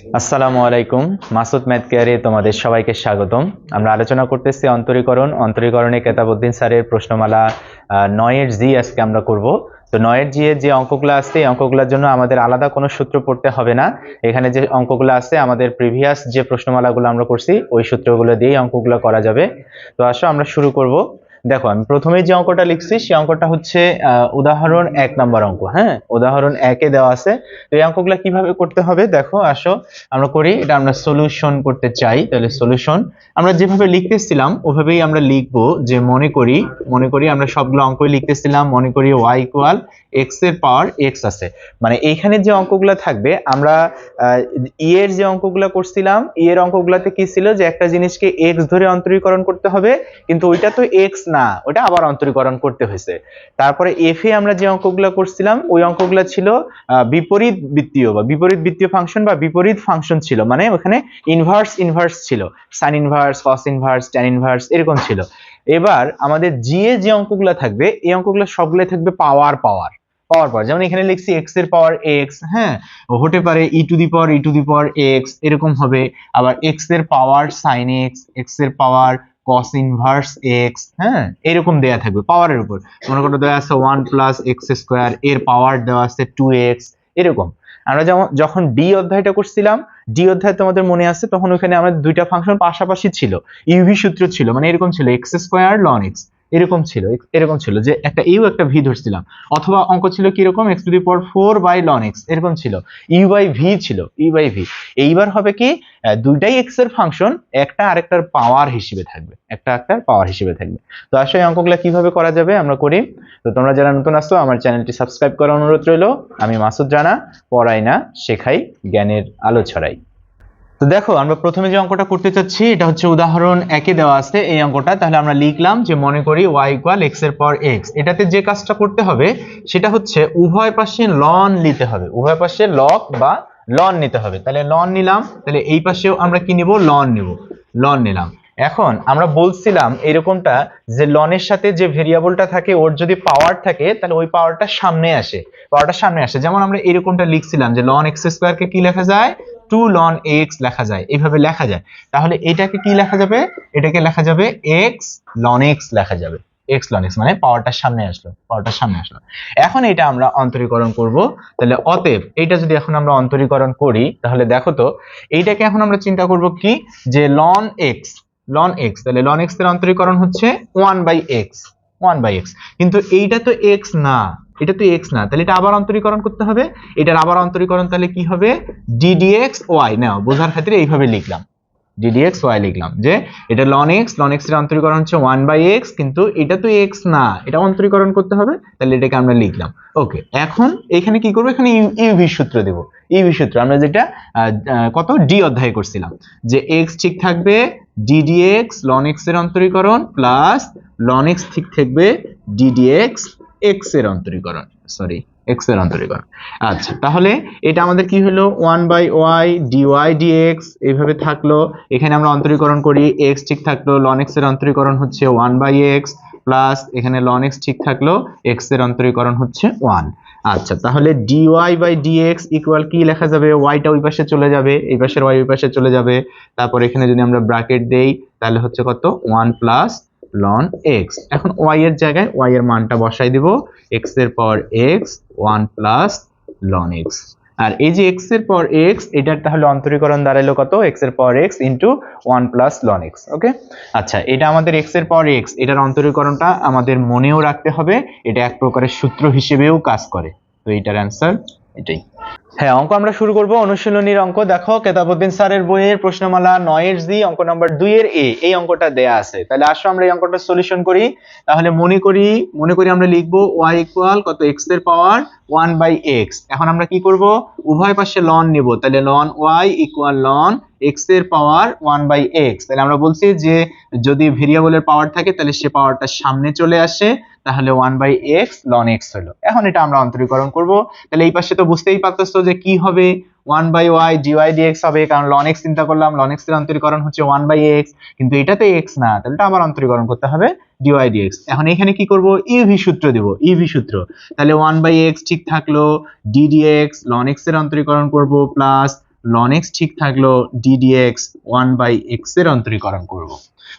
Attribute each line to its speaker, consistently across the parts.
Speaker 1: আসসালামু আলাইকুম। মাসুদ ম্যাথ কেয়ারে তোমাদের সবাইকে স্বাগতম। আমরা আলোচনা করতেছি অন্তরীকরণ। অন্তরীকরণে কেতাবুদ্দিন স্যারের প্রশ্নমালা নয়ের জি আজকে আমরা করব। তো নয়ের জি এর যে অঙ্কগুলো আছে, এই অঙ্কগুলোর জন্য আমাদের আলাদা কোনো সূত্র পড়তে হবে না। এখানে যে অঙ্কগুলো আছে, আমাদের প্রিভিয়াস যে প্রশ্নমালাগুলো আমরা করছি, ওই সূত্রগুলো দিয়েই অঙ্কগুলো করা যাবে। তো আসো, আমরা শুরু করব। দেখো, আমি প্রথমে যে অঙ্কটা লিখছি, সেই অঙ্কটা হচ্ছে উদাহরণ এক নম্বর অঙ্ক হ্যাঁ? উদাহরণ একে দেওয়া আছে। তো এই অঙ্কগুলো কীভাবে করতে হবে? দেখো, আসো, আমরা করি, এটা আমরা সলিউশন করতে চাই, তাহলে সলিউশন আমরা যেভাবে লিখতেছিলাম, ওভাবেই আমরা লিখব যে মনে করি মনে করি আমরা সবগুলো অঙ্কই লিখতেছিলাম, মনে করি ওয়াই ইকুয়াল এক্সের পাওয়ার এক্স আছে। মানে এইখানে যে অঙ্কগুলো থাকবে, আমরা ই এর যে অঙ্কগুলো করছিলাম ই এর অঙ্কগুলোতে কি ছিল? যে একটা জিনিসকে এক্স ধরে অন্তরীকরণ করতে হবে, কিন্তু ওইটা তো এক্স না ওটা আবার অন্তরীকরণ করতে হয়েছে। তারপরে এফ এ আমরা যে অঙ্কগুলো করছিলাম, ওই অঙ্কগুলো ছিল বিপরীত বৃত্তীয় বা বিপরীত বৃত্তীয় ফাংশন বা বিপরীত ফাংশন ছিল মানে ওখানে ইনভার্স ইনভার্স ছিল। Sine inverse cos inverse tan inverse এরকম ছিল। এবার আমাদের জি এ যে অঙ্কগুলো থাকবে, এই অঙ্কগুলো সবগুলো থাকবে পাওয়ার পাওয়ার পাওয়ার পাওয়ার যেমন এখানে লিখছি এক্সের পাওয়ার এক্স হ্যাঁ? হতে পারে e to the power e to the power x এরকম হবে। আবার এক্সের পাওয়ার সাইন এক্স এক্সের পাওয়ার কস ইনভার্স এক্স হ্যাঁ? এরকম দেয়া থাকবে পাওয়ারের উপর। মনে করো দেওয়া আছে ওয়ান প্লাস এক্স স্কোয়ার এর পাওয়ার দেওয়া আছে টু এক্স এরকম। আমরা যেমন, যখন ডি অধ্যায়টা করছিলাম ডি অধ্যায় তোমাদের মনে আছে, তখন ওখানে আমাদের দুইটা ফাংশন পাশাপাশি ছিল। ইউভি সূত্র ছিল মানে এরকম ছিল এক্স স্কোয়ার লন এক্স এরকম ছিল এরকম ছিল যে একটা ইউ একটা ভি ধরছিলাম। অথবা অঙ্ক ছিল কীরকম? X to the power four by ln x এরকম ছিল। ইউ বাই ভি ছিল ইউ বাই ভি এইবার হবে কি দুইটাই এক্সের ফাংশন একটা আরেকটার পাওয়ার হিসেবে থাকবে, একটা একটার পাওয়ার হিসেবে থাকবে। তো আসলে অঙ্কগুলো কীভাবে করা যাবে আমরা করি। তো তোমরা যারা নতুন আসছো, আমার চ্যানেলটি সাবস্ক্রাইব করার অনুরোধ রইল। আমি মাসুদ জানা পড়াই না, শেখাই জ্ঞানের আলো ছড়াই। তো দেখো, আমরা প্রথমে যে অঙ্কটা করতে চাচ্ছি, এটা হচ্ছে উদাহরণ একে দেওয়া আছে, এই অঙ্কটা। তাহলে আমরা লিখলাম যে মনে করি y ইকুয়াল এক্সের পর এক্স এটাতে যে কাজটা করতে হবে, সেটা হচ্ছে উভয় পাশে লন নিতে হবে। উভয় পাশে লক বা লন নিতে হবে। তাহলে লন নিলাম, তাহলে এই পাশেও আমরা কি নিব? লন নিব। লন নিলাম। এখন আমরা বলছিলাম এরকমটা যে লনের সাথে যে ভেরিয়েবলটা থাকে, ওর যদি পাওয়ার থাকে, তাহলে ওই পাওয়ারটা সামনে আসে। পাওয়ারটা সামনে আসে। যেমন আমরা এরকমটা লিখছিলাম যে লন এক্স স্কোয়ারকে কি লেখা যায়? টু লন এক্স লেখা যায়। এইভাবে লেখা যায়। তাহলে এটাকে কি লেখা যাবে? এটাকে লেখা যাবে এক্স লন এক্স লেখা যাবে। এক্স লন এক্স মানে পাওয়ারটা সামনে আসলো পাওয়ারটা সামনে আসলো। এখন এটা আমরা অন্তরীকরণ করব। তাহলে অতএব এটা যদি এখন আমরা অন্তরীকরণ করি, তাহলে দেখো তো, এইটাকে এখন আমরা চিন্তা করব কি? যে লন এক্স লন এক্স তাহলে লন এক্সের অন্তরীকরণ হচ্ছে one by x one by x কিন্তু এইটা তো এক্স না। এটা তো এক্স না, তাহলে এটা আবার অন্তরীকরণ করতে হবে। এটার আবার অন্তরীকরণ তাহলে কি হবে? ddx y নাও, বোঝার ক্ষেত্রে এইভাবে লিখলাম। ddx ওয়াই লিখলাম যে এটা লন এক্স লন x এর অন্তরীকরণ হচ্ছে ওয়ান বাই এক্স কিন্তু এটা তো এক্স না, এটা অন্তরীকরণ করতে হবে, তাহলে এটাকে আমরা লিখলাম। ওকে, এখন এখানে কি করব? এখানে ইউভি সূত্র দেব। ইউভি সূত্র, আমরা যেটা কত? ডি অধ্যায় করছিলাম। যে এক্স ঠিক থাকবে ddx ln x এর অন্তরীকরণ প্লাস লন এক্স ঠিক থাকবে ddx x এর অন্তরীকরণ সরি x এর অন্তরীকরণ। আচ্ছা তাহলে এটা আমাদের কি হলো? One by y dy dx এইভাবে থাকল। এখানে আমরা অন্তরীকরণ করি, x ঠিক থাকল, ln x এর অন্তরীকরণ হচ্ছে ওয়ান বাই এক্স প্লাস এখানে ln x ঠিক থাকল, x এর অন্তরীকরণ হচ্ছে ওয়ান আচ্ছা তাহলে dy বাই dx ইকুয়াল কি লেখা যাবে? y টা ওই পাশে চলে যাবে, এই পাশের y ওই পাশে চলে যাবে। তারপর এখানে যদি আমরা ব্র্যাকেট দেই, তাহলে হচ্ছে কত? ওয়ান প্লাস লন এক্স এখন y এর জায়গায় y এর মানটা বসাই দিব। x এর পর x 1 প্লাস লন x আর এই যে x এর পর x, এটার তাহলে অন্তরীকরণ দাঁড়াল কত? x এর পর x into one plus ln x okay আচ্ছা এটা আমাদের x এর পর x, এটার অন্তরীকরণটা আমাদের মনেও রাখতে হবে। এটা এক প্রকারের সূত্র হিসেবেও কাজ করে। তো এটার অ্যান্সার এটাই। হ্যাঁ অঙ্ক আমরা শুরু করব। অনুশীলনীর অঙ্ক দেখো, কেতাবুদ্দিন স্যারের বইয়ের প্রশ্নমালা নয়ের জি, অঙ্ক নাম্বার এর এ, এই অঙ্কটা দেয়া আছে। তাহলে আসো, আমরা এই অঙ্কটা সলিউশন করি। তাহলে মনে করি মনে করি আমরা লিখব y ইকুয়াল কত x এর পাওয়ার ওয়ান বাই এক্স এখন আমরা কি করব? উভয় পাশে লন নিব। তাহলে ln y equal ln x এর পাওয়ার ওয়ান বাই এক্স তাহলে আমরা বলছি যে যদি ভেরিয়েবলের পাওয়ার থাকে, তাহলে সে পাওয়ারটা সামনে চলে আসে। তাহলে one by x ln x হলো। এখন এটা আমরা অন্তরীকরণ করব। তাহলে এই পাশে তো বুঝতেই পারতেছো যে কি হবে? One by y dy dx হবে, কারণ লন এক্স চিন্তা করলাম। লন এক্সের অন্তরীকরণ হচ্ছে ওয়ান বাই এক্স কিন্তু এটা তো এক্স না। তাহলে এটা আবার অন্তরীকরণ করতে হবে ডিওয়াই ডিএক্স এখন এখানে কি করব? ইউভি সূত্র দেব ইউভি সূত্র। তাহলে ওয়ান বাই এক্স ঠিক থাকল ডিডিএক্স লন এক্সের অন্তরীকরণ করব প্লাস লন এক্স ঠিক থাকল d d x one by এক্সের অন্তরীকরণ করব।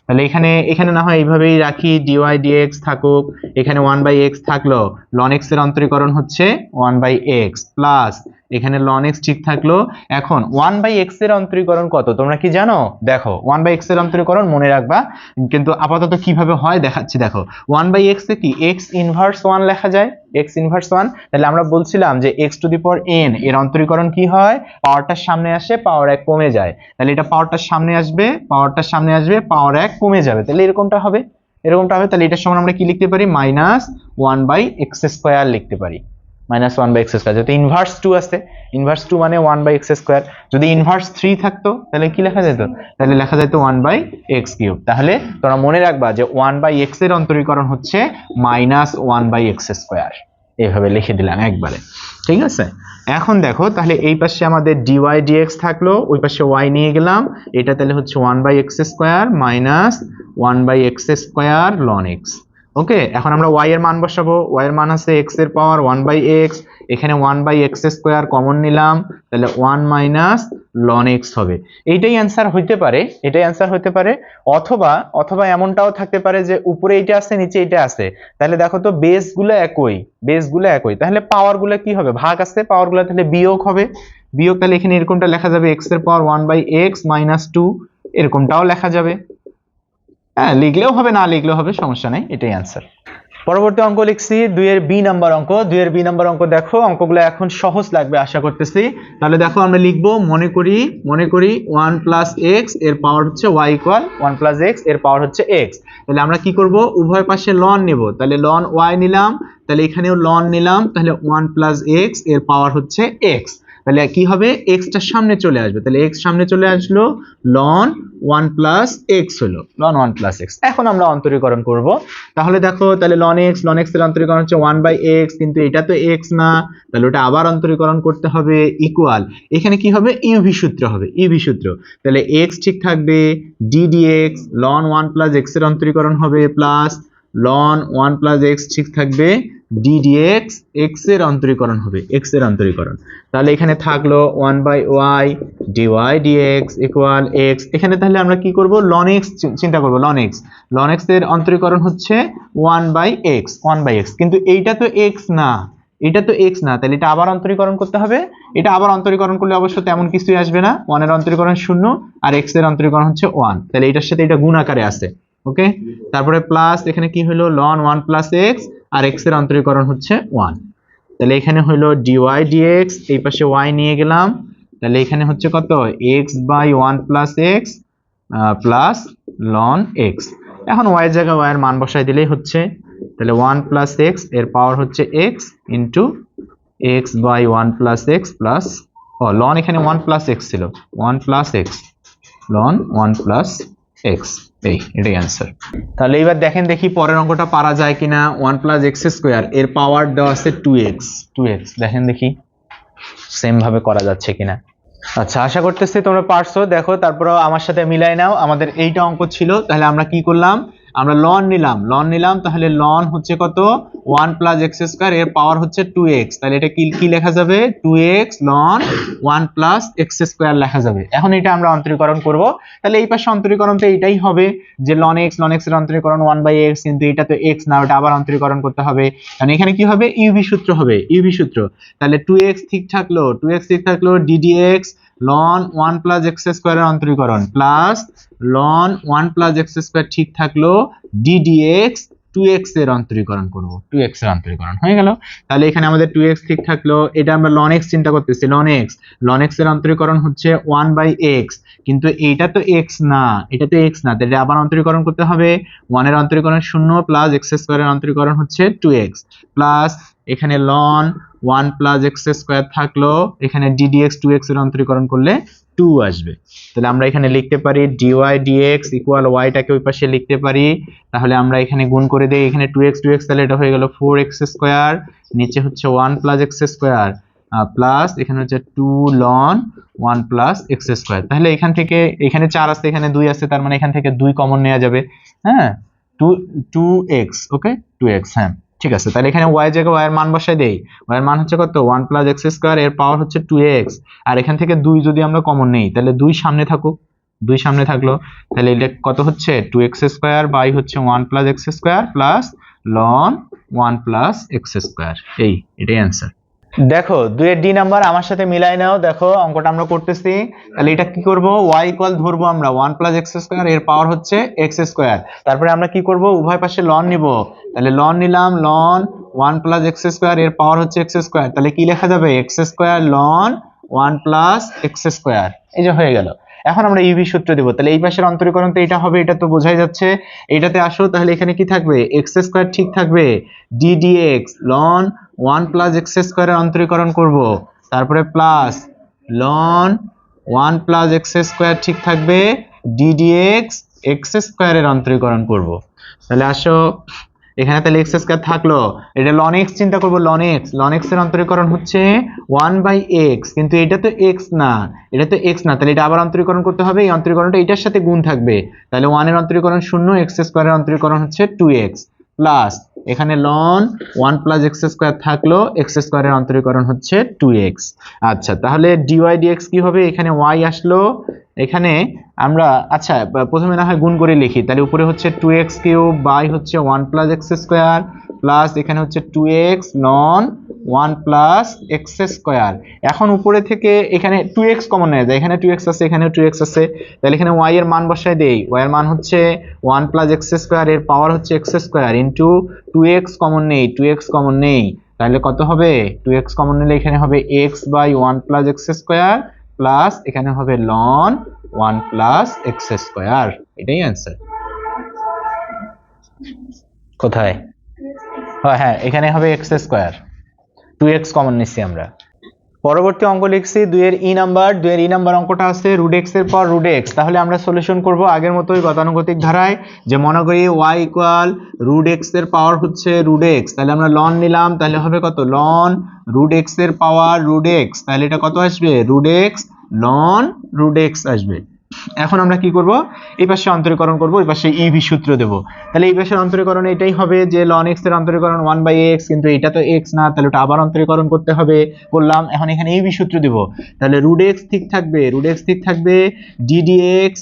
Speaker 1: তাহলে এখানে এখানে না হয় এইভাবেই রাখি ডিওয়াই ডিএক্স থাকুক। এখানে ওয়ান বাই এক্স থাকল। লন এক্সের অন্তরীকরণ হচ্ছে ওয়ান বাই এক্স প্লাস এখানে লন এক্স ঠিক থাকল। এখন ওয়ান বাই এক্সের অন্তরীকরণ কত? তোমরা কি জানো? দেখো ওয়ান বাই এক্সের অন্তরীকরণ মনে রাখবা। কিন্তু আপাতত কীভাবে হয় দেখাচ্ছি, দেখো। ওয়ান বাই এক্স এ কি? এক্স ইনভার্স ওয়ান লেখা যায়? এক্স ইনভার্স ওয়ান তাহলে আমরা বলছিলাম যে x to the power n এর অন্তরীকরণ কি হয়? পাওয়ারটার সামনে আসে পাওয়ার এক কমে যায়। তাহলে এটা পাওয়ারটার সামনে আসবে পাওয়ারটার সামনে আসবে পাওয়ার এক কমে যাবে, তাহলে এরকমটা হবে। এরকমটা হবে, তাহলে এটার সমান আমরা কি লিখতে পারি? Minus one by x square লিখতে পারি। Minus one by x square যেহেতু ইনভার্স টু আছে ইনভার্স টু মানে ওয়ান বাই এক্স স্কোয়ার যদি ইনভার্স থ্রি থাকতো, তাহলে কি লেখা যেত? তাহলে লেখা যেত ওয়ান বাই এক্স কিউব তাহলে তোমরা মনে রাখবা যে ওয়ান বাই এক্সের অন্তরীকরণ হচ্ছে minus one by x square এইভাবে লিখে দিলাম একবারে। ঠিক আছে? এখন দেখো, তাহলে এই পাশে আমাদের ডিওয়াই ডিএক্স থাকল, ওই পাশে ওয়াই নিয়ে গেলাম। এটা তাহলে হচ্ছে one by x square minus one by x square ln x okay? এখন আমরা ওয়াই এর মান বসাবো। ওয়াই এর মান আছে এক্সের পাওয়ার ওয়ান বাই এক্স এখানে one by x square common নিলাম। তাহলে ওয়ান মাইনাস লন এক্স হবে। এইটাই অ্যান্সার হইতে পারে, এটাই অ্যান্সার হইতে পারে, অথবা অথবা এমনটাও থাকতে পারে যে উপরে এইটা আছে, নিচে এইটা আছে। তাহলে দেখো তো বেসগুলো একই বেসগুলো একই। তাহলে পাওয়ারগুলো কি হবে? ভাগ আছে পাওয়ারগুলো তাহলে বিয়োগ হবে। বিয়োগ তাহলে এখানে এরকমটা লেখা যাবে এক্সের power one by x minus two এরকমটাও লেখা যাবে। হ্যাঁ লিখলেও হবে, না লিখলেও হবে, সমস্যা নেই, এটাই অ্যান্সার পরবর্তী অঙ্ক লিখছি, দুইয়ের বি নাম্বার অঙ্ক। দুইয়ের বি নাম্বার অঙ্ক দেখো, অঙ্কগুলো এখন সহজ লাগবে আশা করতেছি। তাহলে দেখো আমরা লিখব, মনে করি মনে করি ওয়ান প্লাস এক্সের পাওয়ার হচ্ছে ওয়াই ইকুয়াল ওয়ান প্লাস এক্সের পাওয়ার হচ্ছে এক্স তাহলে আমরা কি করব? উভয় পাশে লন নেব। তাহলে লন ওয়াই নিলাম, তাহলে এখানেও লন নিলাম, তাহলে ওয়ান প্লাস এক্সের পাওয়ার হচ্ছে এক্স তাহলে কি হবে? এক্সটা সামনে চলে আসবে। তাহলে এক্স সামনে চলে আসলো লন ওয়ান প্লাস এক্স হলো। লন ওয়ান প্লাস এক্স এখন আমরা অন্তরীকরণ করব। তাহলে দেখো তাহলে লন এক্স লন এক্সের অন্তরীকরণ হচ্ছে ওয়ান বাই এক্স কিন্তু এটা তো এক্স না। তাহলে ওটা আবার অন্তরীকরণ করতে হবে ইকুয়াল এখানে কি হবে? ইউভি সূত্র হবে ইউভি সূত্র। তাহলে এক্স ঠিক থাকবে d d x ln one plus এক্সের অন্তরীকরণ হবে plus ln one plus x ঠিক থাকবে ডি ডি এক্সের অন্তরীকরণ হবে এক্সের অন্তরীকরণ তাহলে এখানে থাকল one by y d y d x equal x এখানে তাহলে আমরা কি করব? লন এক্স চিন্তা করব লন এক্স লন এক্সের অন্তরীকরণ হচ্ছে one by x one by x কিন্তু এইটা তো এক্স না এটা তো এক্স না। তাহলে এটা আবার অন্তরীকরণ করতে হবে। এটা আবার অন্তরীকরণ করলে অবশ্য তেমন কিছুই আসবে না। ওয়ানের অন্তরীকরণ শূন্য আর এক্সের অন্তরীকরণ হচ্ছে ওয়ান তাহলে এটার সাথে এটা গুণ আকারে আছে ওকে তারপরে প্লাস এখানে কি হলো? লন ওয়ান প্লাস এক্স আর এক্সের অন্তরীকরণ হচ্ছে ওয়ান তাহলে এখানে হলো ডিওয়াই ডিএক্স এই পাশে ওয়াই নিয়ে গেলাম। তাহলে এখানে হচ্ছে কত? X by one plus x plus ln x এখন ওয়াই জায়গায় ওয়াই এর মান বসাই দিলেই হচ্ছে। তাহলে ওয়ান প্লাস এক্সের পাওয়ার হচ্ছে x into x by one plus x plus O ln এখানে ওয়ান প্লাস এক্স ছিল। One plus x loan one plus x এই, এটাই অ্যান্সার তাহলে এবার দেখেন দেখি পরের অঙ্কটা পারা যায় কিনা ওয়ান প্লাস এক্স স্কোয়ার এর পাওয়ার দেওয়া আছে টু এক্স টু এক্স দেখেন দেখি সেম ভাবে করা যাচ্ছে কিনা। আচ্ছা আশা করতেছি তোমরা পারছ, দেখো তারপর আমার সাথে মিলাই নাও, আমাদের এইটা অঙ্ক ছিল, তাহলে আমরা কি করলাম? আমরা লন নিলাম। লন নিলাম, তাহলে লন হচ্ছে কত? ওয়ান প্লাস এক্স স্কোয়ার এর পাওয়ার হচ্ছে টু এক্স তাহলে এটা কি কি লেখা যাবে? Two x ln one plus x square লেখা যাবে। এখন এটা আমরা অন্তরীকরণ করব। তাহলে এই পাশে অন্তরীকরণ তো এটাই হবে, যে লন এক্স লন এক্সের অন্তরীকরণ ওয়ান বাই এক্স কিন্তু এটা তো এক্স না, ওটা আবার অন্তরীকরণ করতে হবে। কারণ এখানে কি হবে? ইউভি সূত্র হবে ইউভি সূত্র। তাহলে টু এক্স ঠিক থাকল টু এক্স ঠিক থাকল d d x ln one plus x স্কোয়ারের অন্তরীকরণ plus ln one plus x square ঠিক থাকল ডিডি এক্স টু এক্সের অন্তরীকরণ করব। টু এক্সের অন্তরীকরণ, হয়ে গেল? তাহলে এখানে আমাদের টু এক্স ঠিক থাকল। এটা আমরা লন এক্স চিন্তা করতেছি লন এক্স লন এক্সের অন্তরীকরণ হচ্ছে ওয়ান বাই এক্স কিন্তু এইটা তো এক্স না, এটা তো এক্স না, তাহলে আবার অন্তরীকরণ করতে হবে। ওয়ানের অন্তরীকরণ শূন্য প্লাস এক্স স্কোয়ারের অন্তরীকরণ হচ্ছে টু এক্স প্লাস এখানে ln one plus x square থাকল, এখানে ডিডিএক্স টু এক্সের অন্তরীকরণ করলে টু আসবে। তাহলে আমরা এখানে লিখতে পারি ডিওয়াই ডিএক্স ইকুয়াল ওয়াইটাকে ওই পাশে লিখতে পারি। তাহলে আমরা এখানে গুণ করে দিই, এখানে টু এক্স টু এক্স তাহলে এটা হয়ে গেল ফোর এক্স স্কোয়ার নিচে হচ্ছে one plus x square plus এখানে হচ্ছে two ln one plus x square তাহলে এখান থেকে, এখানে চার আছে এখানে দুই আছে তার মানে এখান থেকে দুই কমন নেওয়া যাবে। হ্যাঁ? Two two x okay two x হ্যাঁ। ঠিক আছে, তাহলে এখানে ওয়াই জায়গায় ওয়াই এর মান বসাই দেই। ওয়াই এর মান হচ্ছে কত? ওয়ান প্লাস এক্স স্কোয়ার এর পাওয়ার হচ্ছে টু এক্স আর এখান থেকে দুই যদি আমরা কমন নেই, তাহলে দুই সামনে থাকুক দুই সামনে থাকল। তাহলে এটা কত হচ্ছে? টু এক্স স্কোয়ার বাই হচ্ছে one plus x square plus ln one plus x square এই, এটাই অ্যান্সার দেখো, দুইয়ের ডি নাম্বার আমার সাথে মিলাই নাও। দেখো, অঙ্কটা আমরা করতেছি। তাহলে এটা কি করব? Y ইকুয়াল ধরবো আমরা। ওয়ান প্লাস এক্স স্কোয়ার এর পাওয়ার হচ্ছে এক্স স্কোয়ার তারপরে আমরা কি করব? উভয় পাশে লন নিব। তাহলে লন নিলাম ln one plus x square এর পাওয়ার হচ্ছে এক্স স্কোয়ার তাহলে কি লেখা যাবে? X square ln one plus x square এই যে হয়ে গেল। এখন আমরা ইউভি সূত্র দেবো। তাহলে এই পাশের অন্তরীকরণ তো এটা হবে, এটা তো বোঝাই যাচ্ছে। এইটাতে আসো, তাহলে এখানে কি থাকবে? এক্স স্কোয়ার ঠিক থাকবে। D d x ln one plus x স্কোয়ারের অন্তরীকরণ করব। তারপরে plus ln one plus x square ঠিক থাকবে ডি ডি এক্স এক্স স্কোয়ারের অন্তরীকরণ করব। তাহলে আসো, এখানে তাহলে এক্স স্কোয়ার থাকল। এটা লন এক্স চিন্তা করব লন এক্স। লন এক্সের অন্তরীকরণ হচ্ছে ওয়ান বাই এক্স, কিন্তু এটা তো এক্স না। এটা তো এক্স না, তাহলে এটা আবার অন্তরীকরণ করতে হবে। এই অন্তরীকরণটা এটার সাথে গুণ থাকবে। তাহলে ওয়ানের অন্তরীকরণ শূন্য, এক্স স্কোয়ারের অন্তরীকরণ হচ্ছে টু এক্স। প্লাস এখানে ln one plus x square থাকল এক্স স্কোয়ারের অন্তরীকরণ হচ্ছে টু এক্স আচ্ছা তাহলে ডিওয়াই ডিএক্স কী হবে? এখানে ওয়াই আসলো। এখানে আমরা আচ্ছা প্রথমে না হয় গুণ করে লিখি। তাহলে উপরে হচ্ছে টু এক্স কিউ বাই হচ্ছে one plus x square plus এখানে হচ্ছে two x ln one plus x square এখন উপরে থেকে এখানে টু এক্স কমন নেওয়া যায়। এখানে টু এক্স আছে এখানে টু এক্স আছে। তাহলে এখানে ওয়াই এর মান বসায় দেই। ওয়াই এর মান হচ্ছে ওয়ান প্লাস এক্স স্কোয়ার এর পাওয়ার হচ্ছে x square into two x common নেই টু এক্স কমন নেই। তাহলে কত হবে? টু এক্স কমন নিলে এখানে হবে x by one plus x square plus এখানে হবে ln one plus x square এটাই অ্যান্সার কোথায়? হ্যাঁ হ্যাঁ এখানে হবে x square two x common নিচ্ছি আমরা। পরবর্তী অঙ্ক লিখছি দুইয়ের ই নাম্বার দুইয়ের ই নাম্বার অঙ্কটা আছে রুট এক্সের পর রুট এক্স তাহলে আমরা সলিউশন করব আগের মতোই গতানুগতিক ধারায় যে মনে করি ওয়াই ইকুয়াল রুট এক্সের পাওয়ার হচ্ছে রুট এক্স তাহলে আমরা লন নিলাম, তাহলে হবে কত? লন রুট এক্সের পাওয়ার রুট এক্স তাহলে এটা কত আসবে? Root x ln root x আসবে। এখন আমরা কি করব? এই পাশে অন্তরীকরণ করব, এই পাশে ইভি সূত্র দেব। তাহলে এই পাশের অন্তরীকরণ এটাই হবে যে লন এক্সের অন্তরীকরণ ওয়ান বাই এক্স কিন্তু এটা তো এক্স না, তাহলে ওটা আবার অন্তরীকরণ করতে হবে। বললাম, এখন এখানে ইভি সূত্র দেব। তাহলে রুট এক্স ঠিক থাকবে রুট এক্স ঠিক থাকবে ডিডি এক্স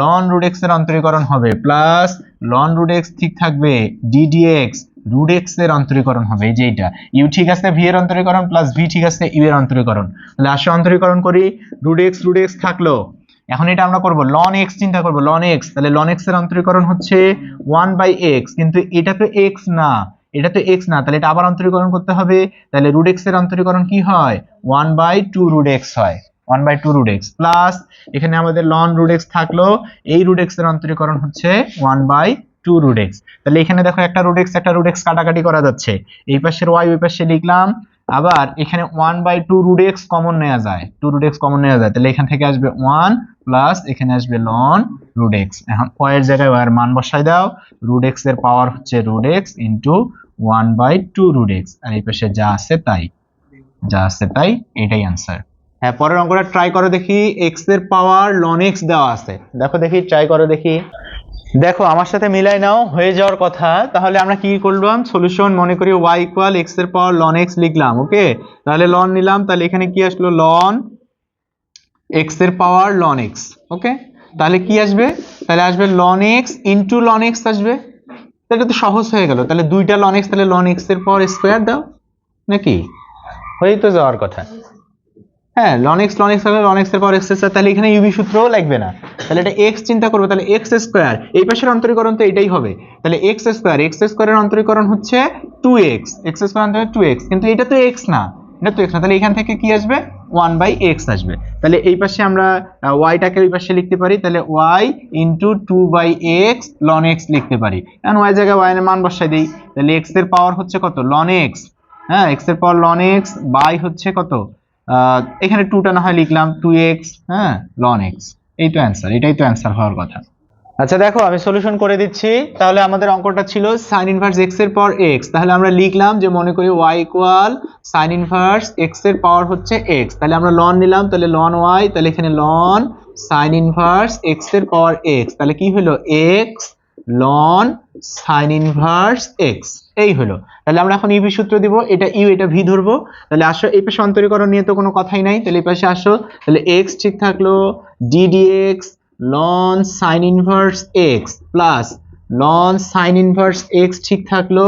Speaker 1: লন রুট এক্সের অন্তরীকরণ হবে প্লাস লন রুট এক্স ঠিক থাকবে ডিডি এক্স রুট এক্সের অন্তরীকরণ হবে, এই যে এটা ইউ ঠিক আছে ভি এর অন্তরীকরণ প্লাস ভি ঠিক আছে ইউ এর অন্তরীকরণ। তাহলে আসো অন্তরীকরণ করি রুট এক্স রুট এক্স থাকল। এখন এটা আমরা করব লন এক্স চিন্তা করব লন এক্স তাহলে লন এক্সের অন্তরীকরণ হচ্ছে ওয়ান বাই এক্স কিন্তু এটা তো এক্স না, এটা তো এক্স না, তাহলে এটা আবার অন্তরীকরণ করতে হবে, তাহলে রুট এক্সের অন্তরীকরণ কি হয়? One by two root x হয় one by two root x plus এখানে আমাদের লন রুট এক্স থাকল, এই রুট এক্সের অন্তরীকরণ হচ্ছে one by two root x তাহলে এখানে দেখো একটা রুট এক্স একটা রুট এক্স কাটাকাটি করা যাচ্ছে, এই পাশের ওয়াই ওই পাশে লিখলাম আবার এখানে one by two root x common নেওয়া যায়। টু রুট এক্স কমন নেওয়া যায়। তাহলে এখান থেকে আসবে ওয়ান প্লাস এখানে আসবে লন রুট এক্স এখন ওয়ের জায়গায় ওয়ার মান বসাই দাও। রুট এক্সের পাওয়ার হচ্ছে root x into one by two root x আর এই পাশে যা আছে তাই। যা আছে তাই, এটাই আনসার হ্যাঁ পরের অঙ্কটা ট্রাই করো দেখি এক্সের পাওয়ার লন এক্স দেওয়া আছে। দেখো দেখি ট্রাই করো দেখি। দেখো, আমার সাথে মিলাই নাও, হয়ে যাওয়ার কথা। তাহলে আমরা কি করলাম? সলিউশন মনে করি y ইকুয়াল x এর পাওয়ার ln x লিখলাম ওকে তাহলে ln নিলাম, তাহলে এখানে কি আসলো? ln x এর পাওয়ার ln x ওকে তাহলে কি আসবে? তাহলে আসবে ln x into ln x আসবে। তাহলে তো সহজ হয়ে গেল। তাহলে দুইটা ln x, তাহলে ln x এর পাওয়ার স্কোয়ার দাও, নাকি? হয়েই তো যাওয়ার কথা। হ্যাঁ লন এক্স লন এক্স হলে লন পাওয়ার এক্স স্কয়ার তাহলে এখানে ইউভি সূত্রও লাগবে না। তাহলে এটা এক্স চিন্তা করবে, তাহলে এক্স স্কোয়ার এই পাশের অন্তরীকরণ তো এটাই হবে। তাহলে এক্স স্কোয়ার এক্স স্কোয়ারের অন্তরীকরণ হচ্ছে two x x square two x কিন্তু এটা তো এক্স না, এটা তো এক্স না, তাহলে এখান থেকে কি আসবে? ওয়ান বাই এক্স আসবে। তাহলে এই পাশে আমরা ওয়াইটাকে ওই পাশে লিখতে পারি, তাহলে y into two by x ln x লিখতে পারি। কারণ ওয়াই জায়গায় ওয়াই এর মান বসাই দিই, তাহলে এক্সের পাওয়ার হচ্ছে কত? লন এক্স হ্যাঁ এক্সের পাওয়ার লন এক্স বাই হচ্ছে কত? এখানে টুটা না হয় লিখলাম টু এক্স হ্যাঁ লন এক্স এই তো অ্যান্সার এটাই তো অ্যান্সার হওয়ার কথা। আচ্ছা দেখো, আমি সলিউশন করে দিচ্ছি। তাহলে আমাদের অঙ্কটা ছিল সাইন ইনভার্স এক্সের পর এক্স তাহলে আমরা লিখলাম যে মনে করি ওয়াই ইকুয়াল সাইন ইনভার্স এক্সের পাওয়ার হচ্ছে এক্স তাহলে আমরা লন নিলাম, তাহলে লন ওয়াই তাহলে এখানে লন সাইন ইনভার্স এক্সের পাওয়ার এক্স তাহলে কি হলো? X ln sine inverse x এই হলো। তাহলে আমরা এখন ইভি সূত্র দিব, এটা ইউ, এটা ভি ধরবো। তাহলে আসো, এই পাশে অন্তরীকরণ নিয়ে তো কোনো কথাই নাই। তাহলে এই পাশে আসো, তাহলে এক্স ঠিক থাকল d d x ln sine inverse x plus ln sine inverse x ঠিক থাকল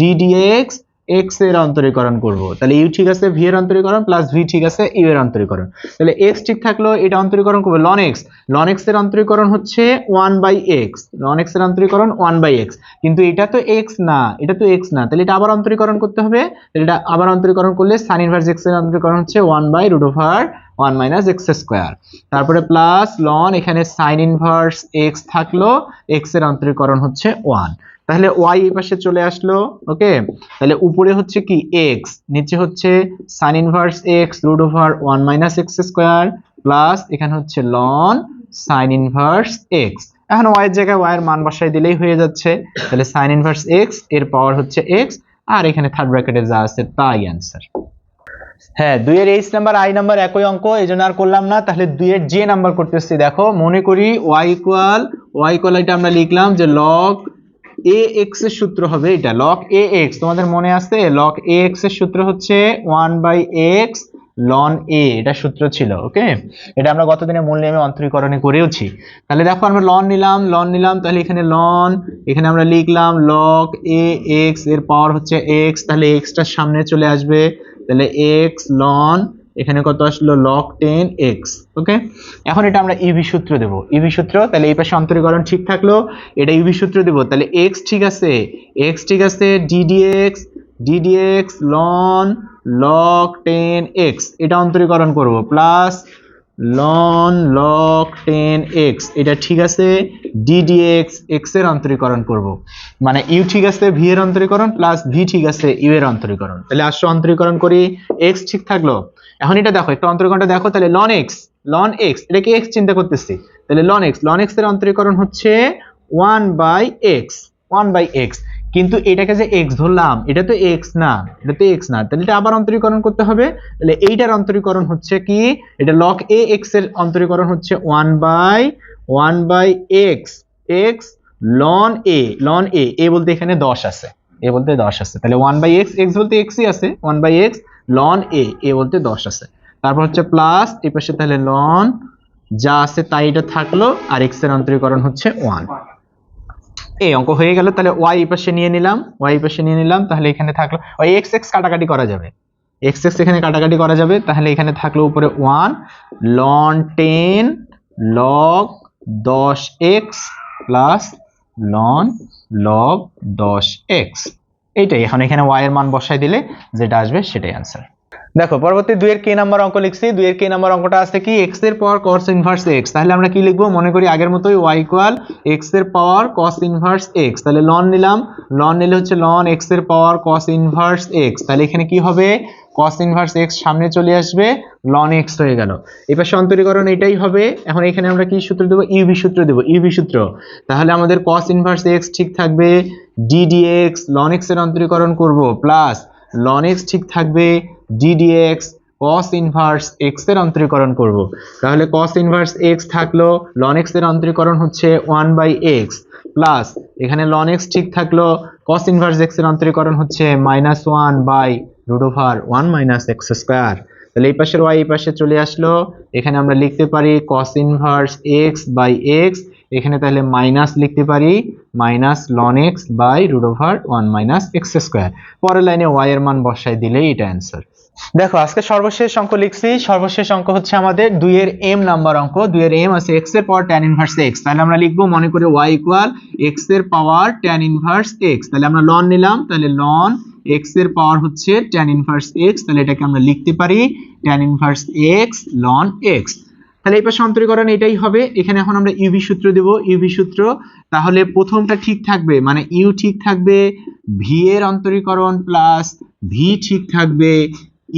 Speaker 1: ডি ডি এক্স এক্সের অন্তরীকরণ করব। তাহলে ইউ ঠিক আছে ভি এর অন্তরীকরণ প্লাস ভি ঠিক আছে ইউ এর অন্তরীকরণ তাহলে এক্স ঠিক থাকল, এটা অন্তরীকরণ করব লন এক্স লন এক্সের অন্তরীকরণ হচ্ছে ওয়ান বাই এক্স লন এক্সের অন্তরীকরণ ওয়ান বাই এক্স কিন্তু এটা তো এক্স না, এটা তো এক্স না। তাহলে এটা আবার অন্তরীকরণ করতে হবে। তাহলে এটা আবার অন্তরীকরণ করলে সাইন ইনভার্স এক্সের অন্তরীকরণ হচ্ছে one by root over one minus x square তারপরে প্লাস লন এখানে সাইন ইনভার্স এক্স থাকল এক্সের অন্তরীকরণ হচ্ছে ওয়ান তাহলে ওয়াই এই পাশে চলে আসলো ওকে তাহলে উপরে হচ্ছে কি? এক্স নিচে হচ্ছে sine inverse x root over one minus x square plus এখানে হচ্ছে লন সাইন ইনভার্স এক্স এখন ওয়াই এর জায়গায় ওয়াই এর মান বসাই দিলেই হয়ে যাচ্ছে। তাহলে সাইন ইনভার্স এক্সের পাওয়ার হচ্ছে এক্স আর এখানে থার্ড ব্র্যাকেটে যা আছে তাই অ্যান্সার হ্যাঁ দুইয়ের এইচ নাম্বার আই নাম্বার একই অঙ্ক এই জন্য আর করলাম না। তাহলে দুইয়ের যে নাম্বার করতেছি, দেখো, মনে করি ওয়াই ইকুয়াল ওয়াই ইকুয়াল এটা আমরা লিখলাম যে লগ এ এক্সের সূত্র হবে এটা। লগ এ এক্স তোমাদের মনে আছে? লগ এ এক্সের সূত্র হচ্ছে one by x ln a এটা সূত্র ছিল ওকে এটা আমরা গত দিনে মূল নিয়মে অন্তরীকরণে করেওছি। তাহলে দেখো আমরা লন নিলাম লন নিলাম, তাহলে এখানে লন এখানে আমরা লিখলাম লগ এ এক্সের পাওয়ার হচ্ছে এক্স তাহলে এক্সটার সামনে চলে আসবে। তাহলে এক্স লন এখানে কত আসলো? লক টেন এক্স ওকে এখন এটা আমরা ইভি সূত্র দেব। ইভি সূত্র, তাহলে এই পাশে অন্তরীকরণ ঠিক থাকল। এটা ইভি সূত্র দেব। তাহলে এক্স ঠিক আছে? এক্স ঠিক আছে d d x d d x ln log ten x এটা অন্তরীকরণ করব plus ln log ten x এটা ঠিক আছে? ডিডিএক্স এক্সের অন্তরীকরণ করব। মানে ইউ ঠিক আছে ভি এর অন্তরীকরণ প্লাস ভি ঠিক আছে ইউ এর অন্তরীকরণ। তাহলে আসো অন্তরীকরণ করি এক্স ঠিক থাকল? এখন এটা দেখো, একটা অন্তরীকরণটা দেখো, তাহলে লন এক্স লন এক্স এটাকে এক্স চিন্তা করতেছি? তাহলে লন এক্স লন এক্সের অন্তরীকরণ হচ্ছে one by x one by x কিন্তু এটাকে যে এক্স ধরলাম, এটা তো এক্স না, এটা তো এক্স না, তাহলে এটা আবার অন্তরীকরণ করতে হবে। তাহলে এইটার অন্তরীকরণ হচ্ছে কি? এটা লক এ এক্সের অন্তরীকরণ হচ্ছে one by one by x x ln a ln a a বলতে এখানে দশ আছে এ বলতে দশ আছে। তাহলে ওয়ান বাই এক্স এক্স বলতে এক্সই আছে one by x ln a a বলতে দশ আছে। তারপর হচ্ছে প্লাস এই পাশে তাহলে লন যা আছে তাই এটা থাকল, আর এক্সের অন্তরীকরণ হচ্ছে ওয়ান এই অঙ্ক হয়ে গেল, তাহলে ওয়াই পাশে নিয়ে নিলাম ওয়াই পাশে নিয়ে নিলাম, তাহলে এখানে থাকল, ওই এক্স এক্স কাটাকাটি করা যাবে। এক্স এক্স এখানে কাটাকাটি করা যাবে, তাহলে এখানে থাকল উপরে ওয়ান লন টেন লগ দশ এক্স প্লাস লন লগ দশ এক্স এইটাই, এখন এখানে ওয়াই এর মান বসাই দিলে যেটা আসবে সেটাই আনসার দেখো, পরবর্তী দুইয়ের কে নাম্বার অঙ্ক লিখছি। দুইয়ের কে নাম্বার অঙ্কটা আছে কি? এক্সের পাওয়ার cos ইনভার্স এক্স তাহলে আমরা কি লিখব? মনে করি আগের মতোই y ইকুয়াল এক্সের পাওয়ার cos ইনভার্স এক্স তাহলে লন নিলাম। লন নিলে হচ্ছে লন এক্সের পাওয়ার cos ইনভার্স এক্স তাহলে এখানে কি হবে? cos ইনভার্স এক্স সামনে চলে আসবে লন এক্স হয়ে গেল। এবার সন্তরীকরণ এটাই হবে। এখন এখানে আমরা কি সূত্র দেবো? ইউভি সূত্র দেবো ইউভি সূত্র। তাহলে আমাদের cos ইনভার্স এক্স ঠিক থাকবে। ডিডিএক্স লন এক্সের অন্তরীকরণ করব প্লাস লন এক্স ঠিক থাকবে। ডিডিএক্স cos ইনভার্স x এর অন্তরীকরণ করব। তাহলে cos ইনভার্স x থাকল, ln x এর অন্তরীকরণ হচ্ছে 1 বাই x প্লাস এখানে ln x ঠিক থাকল, cos ইনভার্স x এর অন্তরীকরণ হচ্ছে minus one by root over one minus x square তাহলে এই পাশের y এই পাশে চলে আসলো, এখানে আমরা লিখতে পারি cos inverse x by x, এখানে তাহলে মাইনাস লিখতে পারি minus ln x by root over one minus x square পরের লাইনে ওয়াই এর মান বসাই দিলেই এটা অ্যান্সার দেখো, আজকে সর্বশেষ অঙ্ক লিখছি। সর্বশেষ অঙ্ক হচ্ছে আমাদের দুইয়ের এম নাম্বার অঙ্ক। দুইয়ের এম আছে এক্সের পাওয়ার ট্যান ইনভার্স এক্স তাহলে আমরা লিখব, মনে করে ওয়াই ইকুয়াল এক্সের পাওয়ার ট্যান ইনভার্স এক্স তাহলে আমরা লন নিলাম, তাহলে লন এক্সের পাওয়ার হচ্ছে ট্যান ইনভার্স এক্স তাহলে এটাকে আমরা লিখতে পারি tan inverse x ln x তাহলে এই পাশে অন্তরীকরণ এটাই হবে। এখানে এখন আমরা ইউভি সূত্র দেব। ইউভি সূত্র, তাহলে প্রথমটা ঠিক থাকবে মানে ইউ ঠিক থাকবে ভি এর অন্তরীকরণ প্লাস ভি ঠিক থাকবে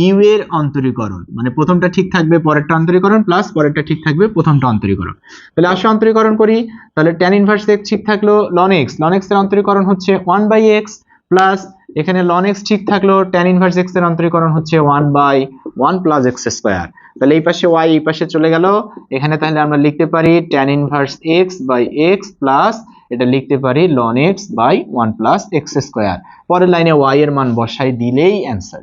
Speaker 1: ইউ এর অন্তরীকরণ মানে প্রথমটা ঠিক থাকবে, পরেরটা অন্তরীকরণ প্লাস পরেরটা ঠিক থাকবে, প্রথমটা অন্তরীকরণ। তাহলে আসো অন্তরীকরণ করি, তাহলে ট্যান ইনভার্স এক্স ঠিক থাকল লন এক্স লন এক্সের অন্তরীকরণ হচ্ছে ওয়ান বাই এক্স প্লাস এখানে লন এক্স ঠিক থাকল ট্যান ইনভার্স এক্সের অন্তরীকরণ হচ্ছে one by one plus x square তাহলে এই পাশে ওয়াই এই পাশে চলে গেল, এখানে তাহলে আমরা লিখতে পারি tan inverse x by x plus এটা লিখতে পারি ln x by one plus x square পরের লাইনে ওয়াই এর মান বসাই দিলেই অ্যান্সার